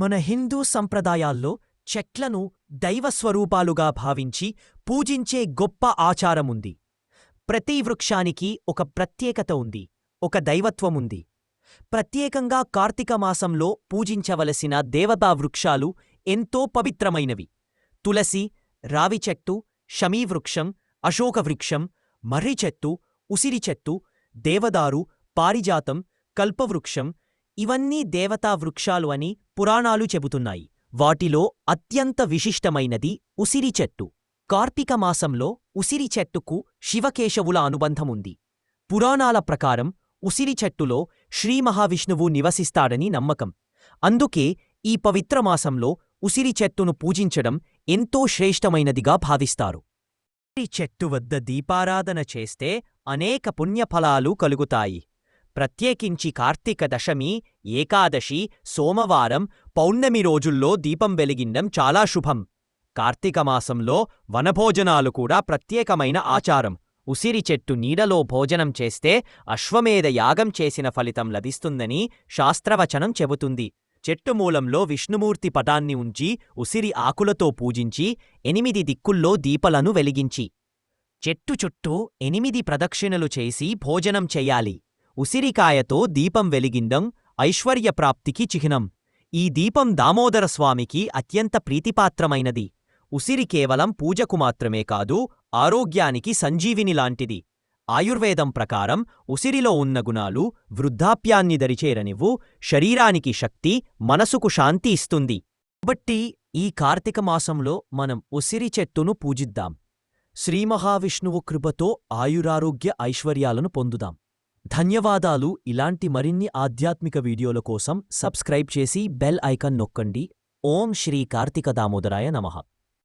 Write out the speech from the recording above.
మన హిందూ సంప్రదాయాల్లో చెట్లను దైవస్వరూపాలుగా భావించి పూజించే గొప్ప ఆచారముంది. ప్రతి వృక్షానికి ఒక ప్రత్యేకత ఉంది ఒక దైవత్వముంది. ప్రత్యేకంగా కార్తీక మాసంలో పూజించవలసిన దేవతా వృక్షాలు ఎంతో పవిత్రమైనవి. తులసి రావి చెట్టు షమీవృక్షం అశోకవృక్షం మర్రి చెట్టు ఉసిరి చెట్టు దేవదారు పారిజాతం కల్పవృక్షం ఇవన్నీ దేవతా వృక్షాలు అని పురాణాలు చెబుతున్నాయి. వాటిలో అత్యంత విశిష్టమైనది ఉసిరి చెట్టు. కార్తీక మాసంలో ఉసిరి చెట్టుకు శివకేశవుల అనుబంధముంది. పురాణాల ప్రకారం ఉసిరి చెట్టులో శ్రీ మహావిష్ణువు నివసిస్తాడని నమ్మకం. అందుకే ఈ పవిత్ర మాసంలో ఉసిరి చెట్టును పూజించడం ఎంతో శ్రేష్టమైనదిగా భావిస్తారు. ఉసిరి చెట్టు వద్ద దీపారాధన చేస్తే అనేక పుణ్యఫలాలు కలుగుతాయి. ప్రత్యేకించి కార్తీక దశమి ఏకాదశి సోమవారం పౌర్ణమి రోజుల్లో దీపం వెలిగిండం చాలా శుభం. కార్తీక మాసంలో వనభోజనాలు కూడా ప్రత్యేకమైన ఆచారం. ఉసిరి చెట్టు నీడలో భోజనం చేస్తే అశ్వమేధ యాగం చేసిన ఫలితం లభిస్తుందని శాస్త్రవచనం చెబుతుంది. చెట్టు మూలంలో విష్ణుమూర్తి పటాన్ని ఉంచి ఉసిరి ఆకులతో పూజించి ఎనిమిది దిక్కుల్లో దీపలను వెలిగించి. చెట్టు చుట్టూ ఎనిమిది ప్రదక్షిణలు చేసి భోజనం చెయ్యాలి ఉసిరికాయతో దీపం వెలిగిండం ఐశ్వర్యప్రాప్తికి చిహ్నం. ఈ దీపం దామోదర స్వామికి అత్యంత ప్రీతిపాత్రమైనది. ఉసిరి కేవలం పూజకు మాత్రమే కాదు ఆరోగ్యానికి సంజీవిని లాంటిది. ఆయుర్వేదం ప్రకారం ఉసిరిలో ఉన్న గుణాలు వృద్ధాప్యాన్ని దరిచేరనివ్వు శరీరానికి శక్తి మనసుకు శాంతి ఇస్తుంది. కాబట్టి ఈ కార్తీక మాసంలో మనం ఉసిరి చెట్టును పూజిద్దాం. శ్రీమహావిష్ణువు కృపతో ఆయురారోగ్య ఐశ్వర్యాలను పొందుదాం. ధన్యవాదాలు. ఇలాంటి మరిన్ని ఆధ్యాత్మిక వీడియోల కోసం సబ్స్క్రైబ్ చేసి బెల్ ఐకాన్ నొక్కండి. ఓం శ్రీ కార్తీక దామోదరాయ నమః.